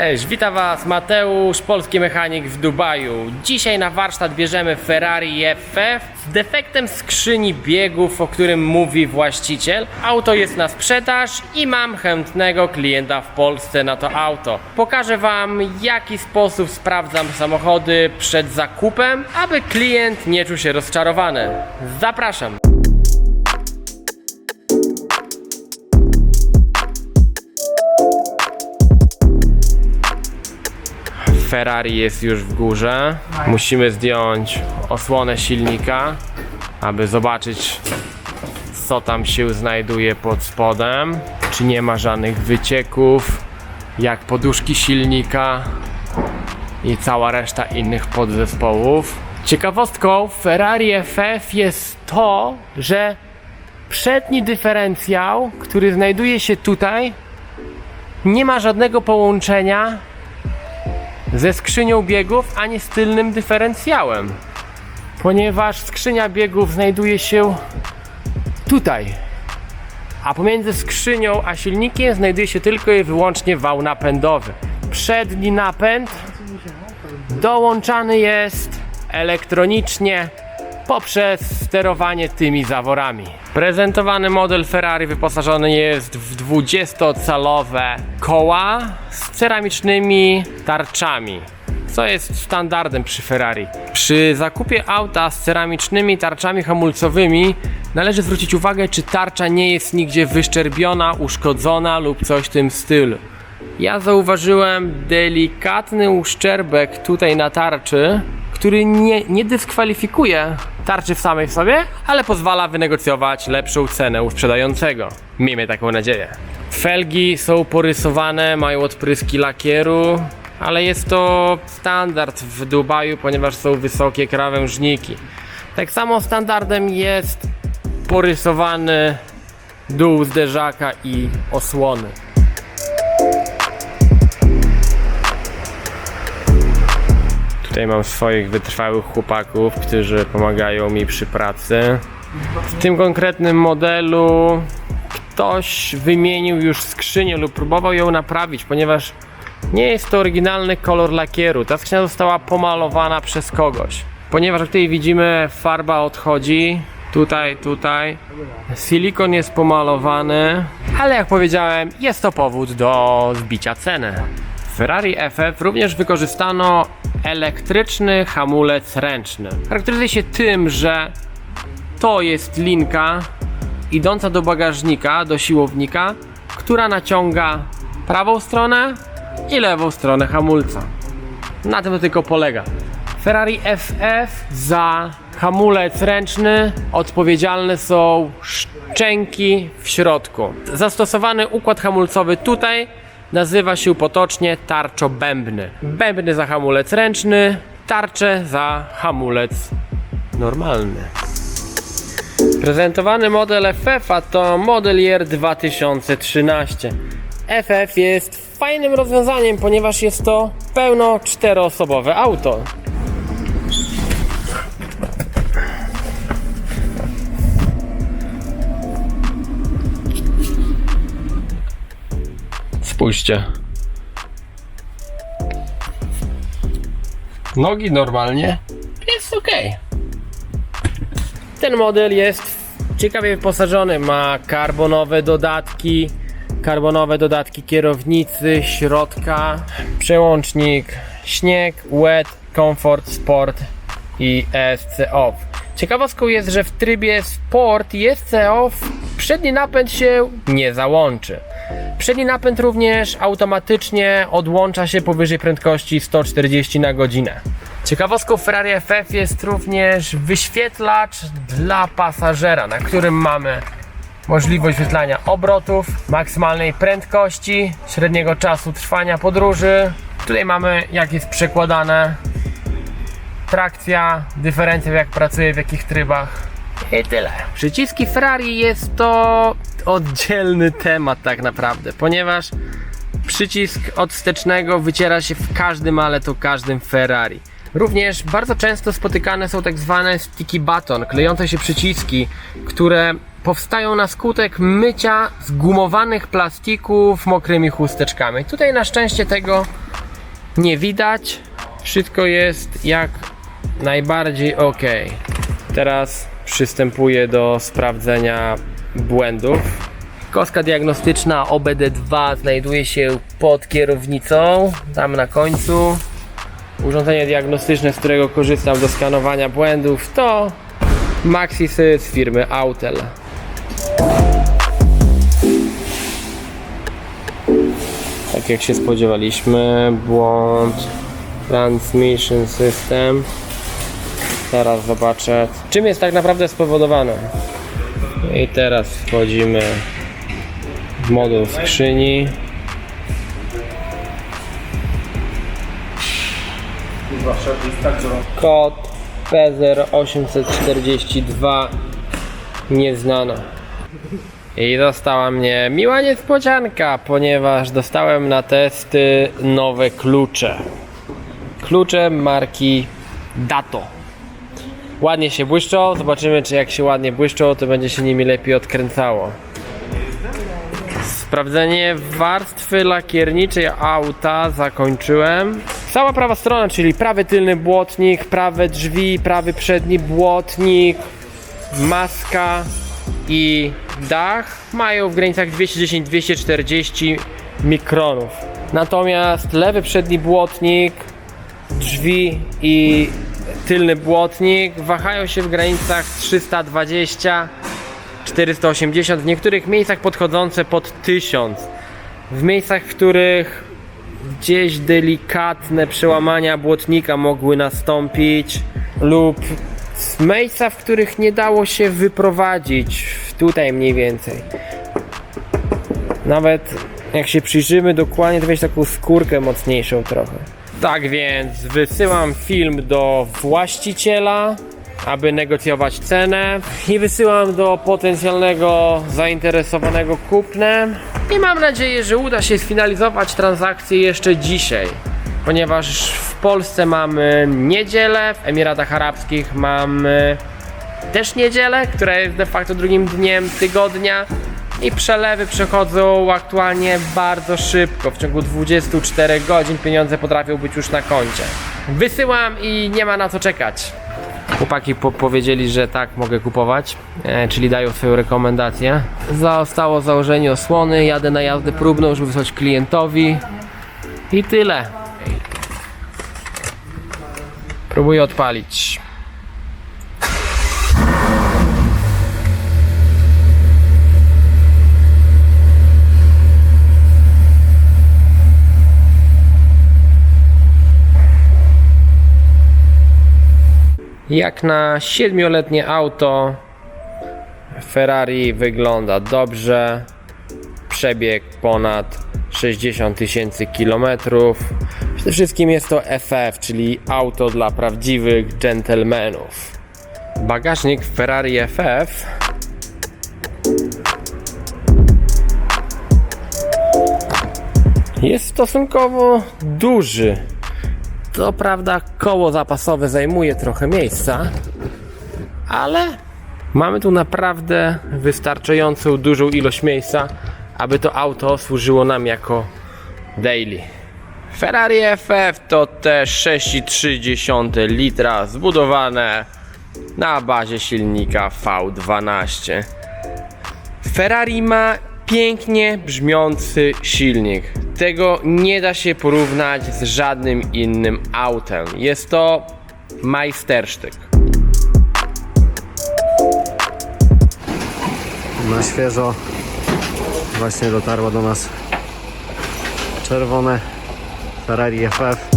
Cześć, witam Was Mateusz, polski mechanik w Dubaju. Dzisiaj na warsztat bierzemy Ferrari FF z defektem skrzyni biegów, o którym mówi właściciel. Auto jest na sprzedaż i mam chętnego klienta w Polsce na to auto. Pokażę Wam, jaki sposób sprawdzam samochody przed zakupem, aby klient nie czuł się rozczarowany. Zapraszam. Ferrari jest już w górze. Musimy zdjąć osłonę silnika, aby zobaczyć, co tam się znajduje pod spodem. Czy nie ma żadnych wycieków, jak poduszki silnika i cała reszta innych podzespołów. Ciekawostką Ferrari FF jest to, że przedni dyferencjał, który znajduje się tutaj, nie ma żadnego połączenia ze skrzynią biegów, ani z tylnym dyferencjałem. Ponieważ skrzynia biegów znajduje się tutaj. A pomiędzy skrzynią a silnikiem znajduje się tylko i wyłącznie wał napędowy. Przedni napęd dołączany jest elektronicznie poprzez sterowanie tymi zaworami. Prezentowany model Ferrari wyposażony jest w 20-calowe koła z ceramicznymi tarczami. Co jest standardem przy Ferrari. Przy zakupie auta z ceramicznymi tarczami hamulcowymi należy zwrócić uwagę, czy tarcza nie jest nigdzie wyszczerbiona, uszkodzona lub coś w tym stylu. Ja zauważyłem delikatny uszczerbek tutaj na tarczy, który nie, nie dyskwalifikuje tarczy w samej sobie, ale pozwala wynegocjować lepszą cenę u sprzedającego. Miejmy taką nadzieję. Felgi są porysowane, mają odpryski lakieru, ale jest to standard w Dubaju, ponieważ są wysokie krawężniki. Tak samo standardem jest porysowany dół zderzaka i osłony. Tutaj mam swoich wytrwałych chłopaków, którzy pomagają mi przy pracy. W tym konkretnym modelu ktoś wymienił już skrzynię lub próbował ją naprawić, ponieważ nie jest to oryginalny kolor lakieru. Ta skrzynia została pomalowana przez kogoś. Ponieważ jak tutaj widzimy, farba odchodzi. Tutaj, tutaj. Silikon jest pomalowany, ale jak powiedziałem, jest to powód do zbicia ceny. W Ferrari FF również wykorzystano elektryczny hamulec ręczny. Charakteryzuje się tym, że to jest linka idąca do bagażnika, do siłownika, która naciąga prawą stronę i lewą stronę hamulca. Na tym to tylko polega. Ferrari FF za hamulec ręczny odpowiedzialne są szczęki w środku. Zastosowany układ hamulcowy tutaj nazywa się potocznie tarczobębny. Bębny za hamulec ręczny, tarcze za hamulec normalny. Prezentowany model FF-a to model Year 2013. FF jest fajnym rozwiązaniem, ponieważ jest to pełno czteroosobowe auto. Spójrzcie. Nogi normalnie. Jest ok. Ten model jest ciekawie wyposażony. Ma karbonowe dodatki, karbonowe dodatki kierownicy, środka, przełącznik, śnieg, wet, comfort, sport i ESC off. Ciekawostką jest, że w trybie sport i ESC off przedni napęd się nie załączy. Przedni napęd również automatycznie odłącza się powyżej prędkości 140 na godzinę. Ciekawostką Ferrari FF jest również wyświetlacz dla pasażera, na którym mamy możliwość wyświetlania obrotów, maksymalnej prędkości, średniego czasu trwania podróży. Tutaj mamy jak jest przekładane trakcja, dyferencja jak pracuje, w jakich trybach. I tyle. Przyciski Ferrari jest to oddzielny temat tak naprawdę, ponieważ przycisk od wstecznego wyciera się w każdym, ale to każdym Ferrari. Również bardzo często spotykane są tak zwane sticky button, klejące się przyciski, które powstają na skutek mycia zgumowanych plastików mokrymi chusteczkami. Tutaj na szczęście tego nie widać. Wszystko jest jak najbardziej ok. Teraz przystępuję do sprawdzenia błędów. Kostka diagnostyczna OBD2 znajduje się pod kierownicą, tam na końcu. Urządzenie diagnostyczne, z którego korzystam do skanowania błędów to Maxisys z firmy Autel. Tak jak się spodziewaliśmy, błąd Transmission System. Teraz zobaczę, czym jest tak naprawdę spowodowane. I teraz wchodzimy w moduł skrzyni. Kod P0842 nieznana. I dostała mnie miła niespodzianka, ponieważ dostałem na testy nowe klucze. Klucze marki Dato. Ładnie się błyszczą, zobaczymy czy jak się ładnie błyszczą, to będzie się nimi lepiej odkręcało. Sprawdzenie warstwy lakierniczej auta zakończyłem. Cała prawa strona, czyli prawy tylny błotnik, prawe drzwi, prawy przedni błotnik, maska i dach mają w granicach 210-240 mikronów. Natomiast lewy przedni błotnik, drzwi i tylny błotnik wahają się w granicach 320 480, w niektórych miejscach podchodzące pod 1000. W miejscach, w których gdzieś delikatne przełamania błotnika mogły nastąpić lub z miejsca, w których nie dało się wyprowadzić, tutaj mniej więcej. Nawet jak się przyjrzymy dokładnie, to weź taką skórkę mocniejszą trochę. Tak więc wysyłam film do właściciela, aby negocjować cenę i wysyłam do potencjalnego zainteresowanego kupnem i mam nadzieję, że uda się sfinalizować transakcję jeszcze dzisiaj. Ponieważ w Polsce mamy niedzielę, w Emiratach Arabskich mamy też niedzielę, która jest de facto drugim dniem tygodnia i przelewy przechodzą aktualnie bardzo szybko. W ciągu 24 godzin pieniądze potrafią być już na koncie. Wysyłam i nie ma na co czekać. Chłopaki po powiedzieli, że tak mogę kupować, e, czyli dają swoją rekomendację. Zostało założenie osłony, jadę na jazdę próbną, żeby wysłać klientowi i tyle. Próbuję odpalić. Jak na siedmioletnie auto Ferrari wygląda dobrze. Przebieg ponad 60 tysięcy kilometrów. Przede wszystkim jest to FF, czyli auto dla prawdziwych dżentelmenów. Bagażnik Ferrari FF jest stosunkowo duży. To prawda, koło zapasowe zajmuje trochę miejsca, ale mamy tu naprawdę wystarczającą dużą ilość miejsca, aby to auto służyło nam jako daily. Ferrari FF to te 6,3 litra zbudowane na bazie silnika V12. Ferrari ma pięknie brzmiący silnik. Tego nie da się porównać z żadnym innym autem. Jest to majstersztyk. na świeżo właśnie dotarło do nas czerwone Ferrari FF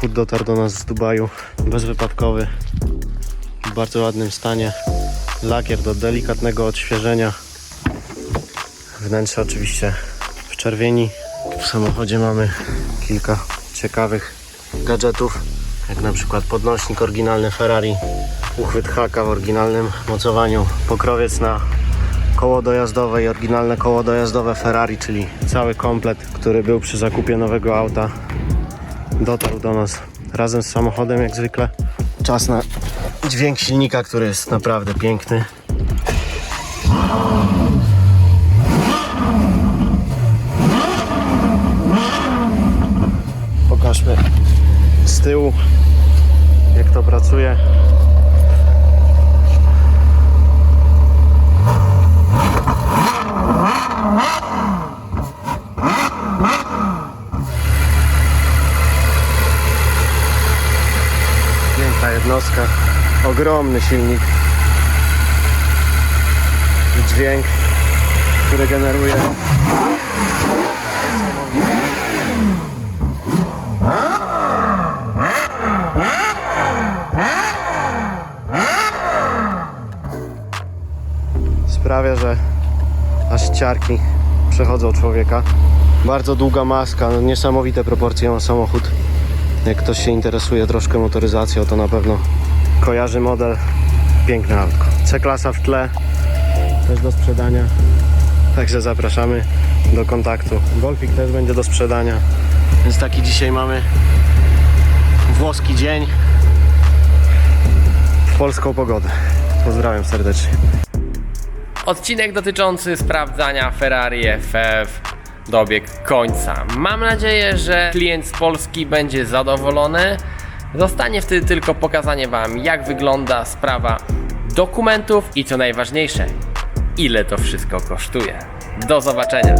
Samochód dotarł do nas z Dubaju. Bezwypadkowy. W bardzo ładnym stanie. Lakier do delikatnego odświeżenia. Wnętrze oczywiście w czerwieni. W samochodzie mamy kilka ciekawych gadżetów, jak na przykład podnośnik oryginalny Ferrari, uchwyt haka w oryginalnym mocowaniu, pokrowiec na koło dojazdowe i oryginalne koło dojazdowe Ferrari, czyli cały komplet, który był przy zakupie nowego auta, dotarł do nas razem z samochodem jak zwykle. Czas na dźwięk silnika, który jest naprawdę piękny. Pokażmy z tyłu jak to pracuje. Ogromny silnik. I Dźwięk, który generuje. Sprawia, że aż ciarki przechodzą człowieka. Bardzo długa maska, no niesamowite proporcje ma samochód. Jak ktoś się interesuje troszkę motoryzacją, to na pewno kojarzy model. Piękne autko. C-klasa w tle, też do sprzedania. Także zapraszamy do kontaktu. Golfik też będzie do sprzedania. Więc taki dzisiaj mamy włoski dzień w polską pogodę. Pozdrawiam serdecznie. Odcinek dotyczący sprawdzania Ferrari FF dobiegł końca. Mam nadzieję, że klient z Polski będzie zadowolony. Zostanie wtedy tylko pokazanie Wam, jak wygląda sprawa dokumentów i co najważniejsze, ile to wszystko kosztuje. Do zobaczenia.